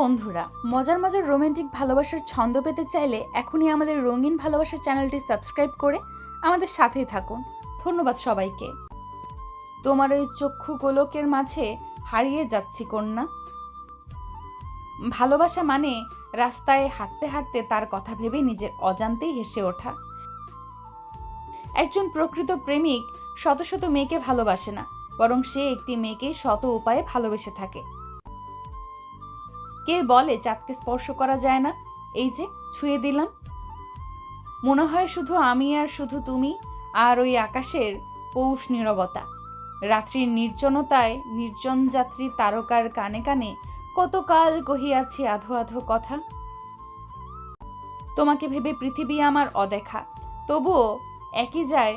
বন্ধুরা, মজার মজার রোমান্টিক ভালোবাসার ছন্দ পেতে চাইলে এখনই আমাদের রঙিন ভালোবাসার চ্যানেলটি সাবস্ক্রাইব করে আমাদের সাথেই থাকুন। ধন্যবাদ সবাইকে। তোমার ওই চক্ষু গোলকের মাঝে হারিয়ে যাচ্ছি কন্যা। ভালোবাসা মানে রাস্তায় হাঁটতে হাঁটতে তার কথা ভেবে নিজের অজান্তেই হেসে ওঠা। একজন প্রকৃত প্রেমিক শত শত মেয়েকে ভালোবাসে না, বরং সে একটি মেয়েকে শত উপায়ে ভালোবেসে থাকে। কে বলে চাঁদকে স্পর্শ করা যায় না? এই যে, ছুঁয়ে দিলাম। মনে হয় শুধু আমি আর শুধু তুমি আর ওই আকাশের পৌষ নীরবতা। রাত্রির নির্জনতায় নির্জন যাত্রী তারকার কানে কানে কতকাল কহিয়াছি আধো আধো কথা। তোমাকে ভেবে পৃথিবী আমার অদেখা। তবুও একই যায়,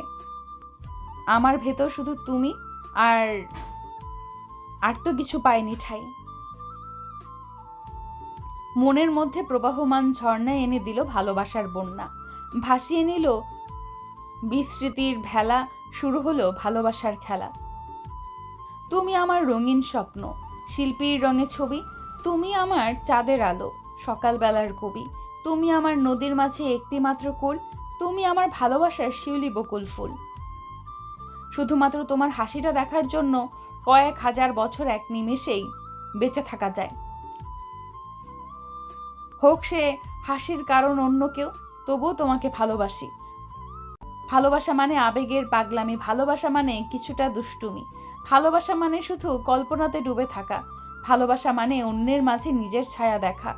আমার ভেতর শুধু তুমি আর আর তো কিছু পাইনি ঠাই। মনের মধ্যে প্রবাহমান ঝর্ণা এনে দিল ভালোবাসার বন্যা। ভাসিয়ে নিল বিস্মৃতির ভেলা, শুরু হলো ভালোবাসার খেলা। তুমি আমার রঙিন স্বপ্ন, শিল্পীর রঙে ছবি, তুমি আমার চাঁদের আলো, সকালবেলার কবি, তুমি আমার নদীর মাঝে একটি মাত্র কুল, তুমি আমার ভালোবাসার শিউলি বকুল ফুল। শুধুমাত্র তোমার হাসিটা দেখার জন্য কয়েক হাজার বছর এক নিমেষেই বেঁচে থাকা যায়। হোক সে হাসির কারণ অন্য কেউ, তবুও তোমাকে ভালোবাসি। ভালোবাসা মানে আবেগের পাগলামি, ভালোবাসা মানে কিছুটা দুষ্টুমি। ভালোবাসা মানে শুধু কল্পনাতে ডুবে থাকা, ভালোবাসা মানে অন্যের মাঝে নিজের ছায়া দেখা।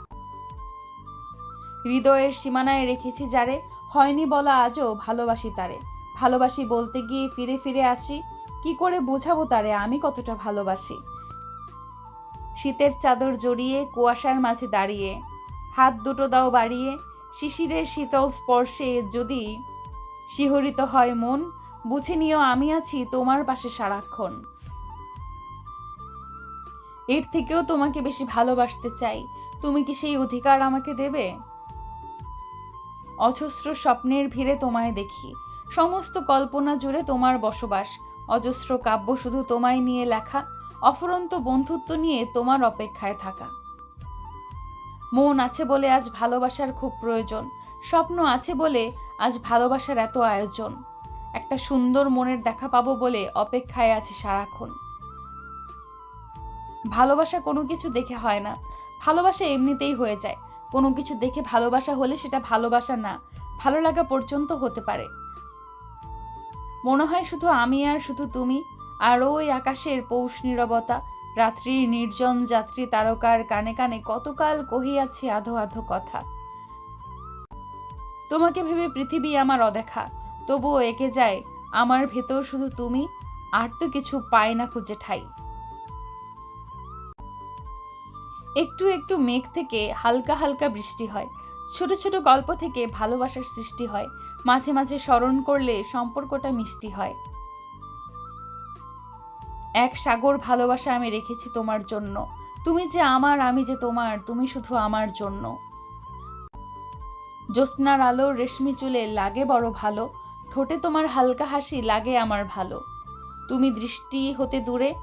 হৃদয়ের সীমানায় রেখেছি যারে, হয়নি বলা আজও ভালোবাসি তারে। ভালোবাসি বলতে গিয়ে ফিরে ফিরে আসি, কি করে বোঝাবো তারে আমি কতটা ভালোবাসি? শীতের চাদর জড়িয়ে, কুয়াশার মাঝে দাঁড়িয়ে হাত দুটো দাও বাড়িয়ে, শিশিরের শীতল স্পর্শে যদি শিহরিত হয় মন, বুঝে নিও আমি আছি তোমার পাশে সারাক্ষণ। এর থেকেও তোমাকে বেশি ভালোবাসতে চাই। তুমি কি সেই অধিকার আমাকে দেবে? অজস্র স্বপ্নের ভিড়ে তোমায় দেখি। সমস্ত কল্পনা জুড়ে তোমার বসবাস। অজস্র কাব্য শুধু তোমায় নিয়ে লেখা। অফরন্ত বন্ধুত্ব নিয়ে তোমার অপেক্ষায় থাকা। মন আছে বলে আজ ভালোবাসার খুব প্রয়োজন, স্বপ্ন আছে বলে আজ ভালোবাসার এত আয়োজন। একটা সুন্দর মনের দেখা পাবো বলে অপেক্ষায় আছে সারাক্ষণ। ভালোবাসা কোনো কিছু দেখে হয় না, ভালোবাসা এমনিতেই হয়ে যায়। কোনো কিছু দেখে ভালোবাসা হলে সেটা ভালোবাসা না, ভালো লাগা পর্যন্ত হতে পারে। মনে হয় শুধু আমি আর শুধু তুমি, আর ওই আকাশের পৌষ নীরবতা রাত্রির নির্জন যাত্রী তারকার কানে কানে কতকাল কহিয়াছি আধো আধো কথা। তোমাকে ভেবে পৃথিবী আমার অদেখা, তবুও একে যায়, আমার ভেতর শুধু তুমি, আর তো কিছু পায় না খুঁজে ঠাই। একটু একটু মেঘ থেকে হালকা হালকা বৃষ্টি হয়, ছোট ছোট গল্প থেকে ভালোবাসার সৃষ্টি হয়, মাঝে মাঝে স্মরণ করলে সম্পর্কটা মিষ্টি হয়। এক সাগর ভালোবাসা আমি রেখেছি তোমার জন্য। তুমি যে আমার, আমি যে তোমার, তুমি শুধু আমার জন্য। জ্যোৎস্নার আলো রেশমি চুলে লাগে বড় ভালো, ঠোঁটে তোমার হালকা হাসি লাগে আমার ভালো। তুমি দৃষ্টি হতে দূরে,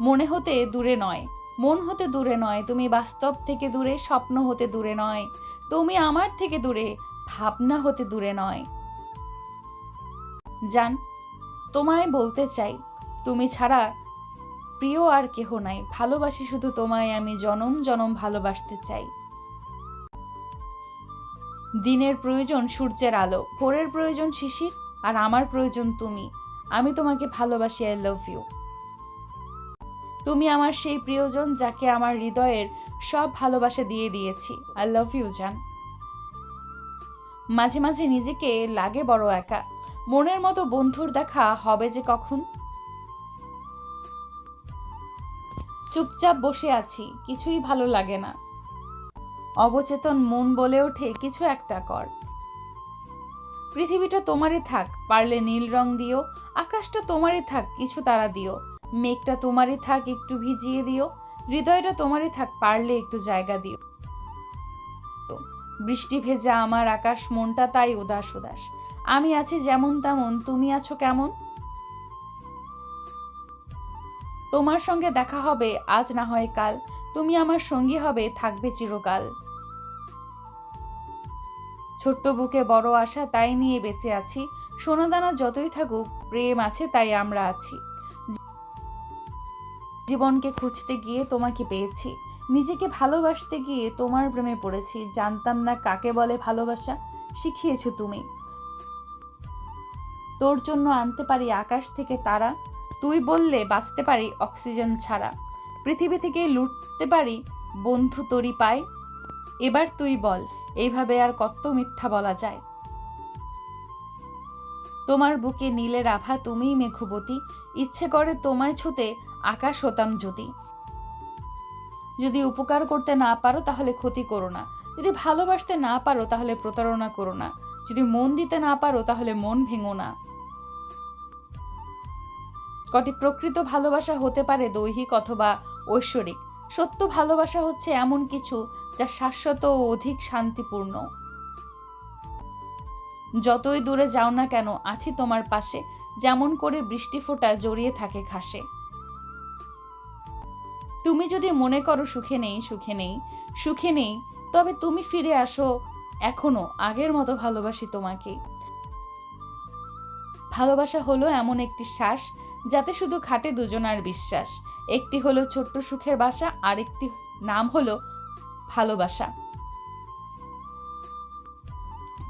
মনে হতে দূরে নয়, মন হতে দূরে নয়, তুমি বাস্তব থেকে দূরে, স্বপ্ন হতে দূরে নয়, তুমি আমার থেকে দূরে, ভাবনা হতে দূরে নয়। জান, তোমায় বলতে চাই, তুমি ছাড়া প্রিয় আর কেহ নাই। ভালোবাসি শুধু তোমায়, আমি জনম জনম ভালোবাসতে চাই। দিনের প্রয়োজন সূর্যের আলো, ভোরের প্রয়োজন শিশির, আর আমার প্রয়োজন তুমি। আমি তোমাকে ভালোবাসি আই লাভ ইউ তুমি আমার সেই প্রিয়জন যাকে আমার হৃদয়ের সব ভালোবাসা দিয়ে দিয়েছি। আই লাভ ইউ জান। মাঝে মাঝে নিজেকে লাগে বড় একা। মনের মতো বন্ধুর দেখা হবে যে কখন? চুপচাপ বসে আছি, কিছুই ভালো লাগে না। অবচেতন মন বলে ওঠে, কিছু একটা কর। পৃথিবীটা তোমারই থাক, পারলে নীল রং দিও, আকাশটা তোমারই থাক, কিছু তারা দিও, মেঘটা তোমারই থাক, একটু ভিজিয়ে দিও, হৃদয়টা তোমারই থাক, পারলে একটু জায়গা দিও। বৃষ্টি ভেজা আমার আকাশ, মনটা তাই উদাস উদাস। আমি আছি যেমন তেমন, তুমি আছো কেমন? তোমার সঙ্গে দেখা হবে, আজ না হয় কাল। তুমি আমার সঙ্গী হবে, থাকবে চিরকাল। ছোট্ট বুকে বড় আশা তাই নিয়ে বেঁচে আছি। সোনাদানা যতই থাকুক, প্রেম আছে তাই আমরা আছি। জীবনকে খুঁজতে গিয়ে তোমাকে পেয়েছি। নিজেকে ভালোবাসতে গিয়ে তোমার প্রেমে পড়েছি। জানতাম না কাকে বলে ভালোবাসা, শিখিয়েছো তুমি। তোর জন্য আনতে পারি আকাশ থেকে তারা। তুই বললে বাঁচতে পারি অক্সিজেন ছাড়া। পৃথিবী থেকে লুটতে পারি বন্ধু তরি পায়। এবার তুই বল, এইভাবে আর কত মিথ্যা বলা যায়? তোমার বুকে নীলের আভা তুমিই মেঘবতী। ইচ্ছে করে তোমায় ছুতে আকাশ হতাম যদি যদি উপকার করতে না পারো তাহলে ক্ষতি করো না। যদি ভালোবাসতে না পারো তাহলে প্রতারণা করো না। যদি মন দিতে না পারো তাহলে মন ভেঙো না। কটি প্রকৃত ভালোবাসা হতে পারে দৈহিক অথবা ঐশ্বরিক? সত্য ভালোবাসা হচ্ছে এমন কিছু যা শাশ্বত ও অধিক শান্তিপূর্ণ। যতই দূরে যাও না কেন, আছি তোমার পাশে, যেমন করে বৃষ্টি ফোঁটা জড়িয়ে থাকে ঘাসে। তুমি যদি মনে করো সুখে নেই সুখে নেই সুখে নেই, তবে তুমি ফিরে আসো এখনও আগের মতো ভালোবাসি তোমাকে। ভালোবাসা হলো এমন একটি শ্বাস যাতে শুধু খাটে দুজনার বিশ্বাস। একটি হলো ছোট্ট সুখের বাসা, আরেকটি নাম হলো ভালোবাসা।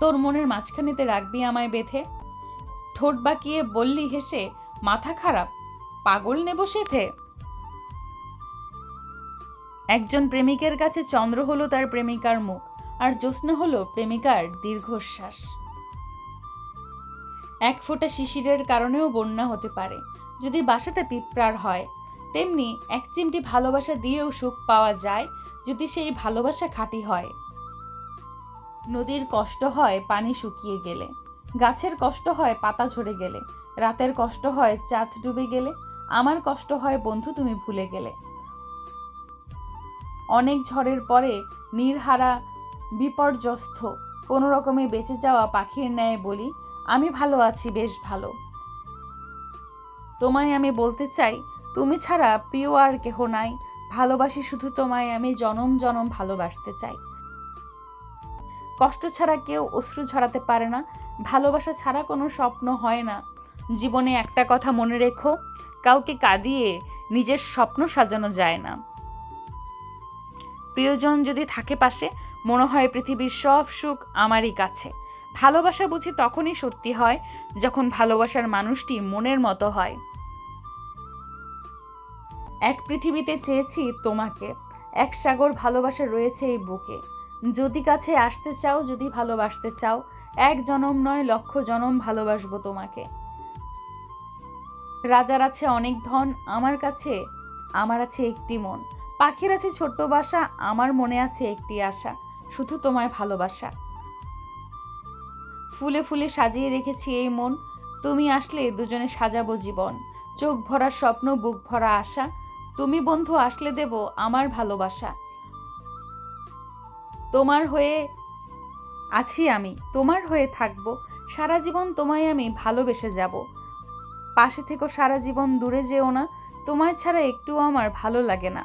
তোর মনের মাঝখানেতে রাখবি আমায় বেঁধে। ঠোঁট বাঁকিয়ে বললি হেসে, মাথা খারাপ, পাগল নেব সেথে। একজন প্রেমিকের কাছে চন্দ্র হলো তার প্রেমিকার মুখ, আর জ্যোৎস্না হলো প্রেমিকার দীর্ঘশ্বাস। এক ফোঁটা শিশিরের কারণেও বন্যা হতে পারে। যদি বাসাটা পিঁপড়ার হয়, তেমনি এক চিমটি ভালোবাসা দিয়েও সুখ পাওয়া যায় যদি সেই ভালোবাসা খাঁটি হয়। নদীর কষ্ট হয় পানি শুকিয়ে গেলে, গাছের কষ্ট হয় পাতা ঝরে গেলে, রাতের কষ্ট হয় চাঁদ ডুবে গেলে, আমার কষ্ট হয় বন্ধু তুমি ভুলে গেলে। অনেক ঝড়ের পরে নির্হারা, বিপর্যস্ত কোনো রকমে বেঁচে যাওয়া পাখির ন্যায় বলি আমি ভালো আছি, বেশ ভালো। তোমায় আমি বলতে চাই, তুমি ছাড়া প্রিয় আর কেহ নাই। ভালোবাসি শুধু তোমায়, আমি জনম জনম ভালোবাসতে চাই। কষ্ট ছাড়া কেউ অশ্রু ঝরাতে পারে না। ভালোবাসা ছাড়া কোনো স্বপ্ন হয় না। জীবনে একটা কথা মনে রেখো, কাউকে কাঁদিয়ে নিজের স্বপ্ন সাজানো যায় না। প্রিয়জন যদি থাকে পাশে, মনে হয় পৃথিবীর সব সুখ আমারই কাছে। ভালোবাসা বুঝি তখনই সত্যি হয় যখন ভালোবাসার মানুষটি মনের মতো হয়। এক পৃথিবীতে চেয়েছি তোমাকে, এক সাগর ভালোবাসা রয়েছে এই বুকে। যদি কাছে আসতে চাও, যদি ভালোবাসতে চাও, এক জনম নয় লক্ষ জনম ভালোবাসবো তোমাকে। রাজার আছে অনেক ধন, আমার কাছে, আমার আছে একটি মন। পাখির আছে ছোট্ট বাসা, আমার মনে আছে একটি আশা, শুধু তোমায় ভালোবাসা। ফুলে ফুলে সাজিয়ে রেখেছি এই মন। তুমি আসলে দুজনে সাজাবো জীবন। চোখ ভরা স্বপ্ন, বুক ভরা আশা। তুমি বন্ধু, আসলে দেব আমার ভালোবাসা। তোমার হয়ে আছি আমি, তোমার হয়ে থাকব। সারা জীবন তোমায় আমি ভালোবেসে যাব। পাশে থেকো, সারা জীবন দূরে যেও না। তোমায় ছাড়া একটু আমার ভালো লাগে না।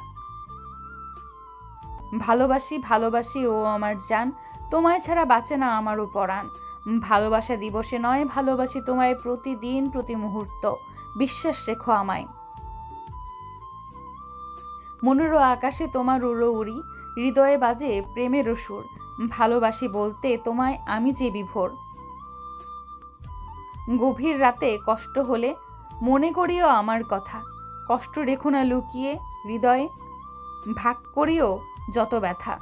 ভালোবাসি ভালোবাসি ও আমার জান। তোমায় ছাড়া বাঁচে না আমারও পরাণ ভালোবাসা দিবসে নয়, ভালোবাসি তোমায় প্রতিদিন, প্রতি মুহূর্ত। বিশ্বাস রেখো আমায়। মনের আকাশে তোমার উড়ো উড়ি হৃদয়ে বাজে প্রেমের সুর। ভালোবাসি বলতে তোমায় আমি যে বিভোর। গভীর রাতে কষ্ট হলে মনে করিও আমার কথা। কষ্ট রেখো না লুকিয়ে হৃদয়ে, ভাগ করিও যত ব্যথা।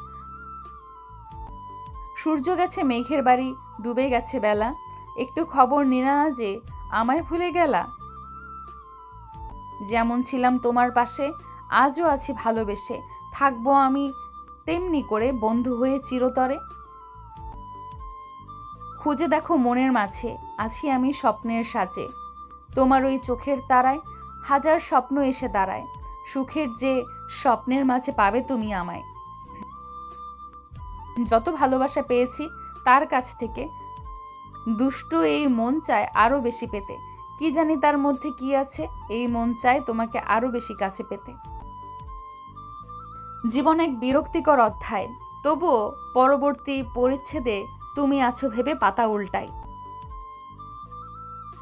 সূর্য গেছে মেঘের বাড়ি ডুবে গেছে বেলা। একটু খবর নিনা না যে আমায় ভুলে গেলা। যেমন ছিলাম তোমার পাশে, আজও আছি ভালোবেসে। থাকব আমি তেমনি করে বন্ধু হয়ে চিরতরে। খুঁজে দেখো মনের মাঝে, আছি আমি স্বপ্নের সাজে। তোমার ওই চোখের তারায় হাজার স্বপ্ন এসে দাঁড়ায়। সুখের যে স্বপ্নের মাঝে পাবে তুমি আমায়। যত ভালোবাসা পেয়েছি তার কাছ থেকে। দুষ্ট এই মন চায় আরও বেশি পেতে। কি জানি তার মধ্যে কি আছে? এই মন চায় তোমাকে আরও বেশি কাছে পেতে। জীবন এক বিরক্তিকর অধ্যায়। তবুও পরবর্তী পরিচ্ছেদে তুমি আছো ভেবে পাতা উল্টাই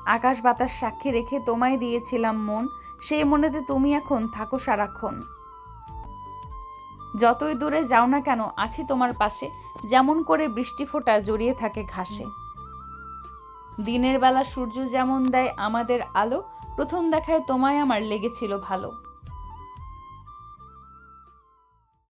আকাশ বাতাস সাক্ষী রেখে তোমায় দিয়েছিলাম মন। সেই মনেতে তুমি এখন থাকো সারাক্ষণ। যতই দূরে যাও না কেন, আছি তোমার পাশে। যেমন করে বৃষ্টি ফোঁটা জড়িয়ে থাকে ঘাসে। দিনের বেলা সূর্য যেমন দেয় আমাদের আলো, প্রথম দেখায় তোমায় আমার লেগেছিল ভালো।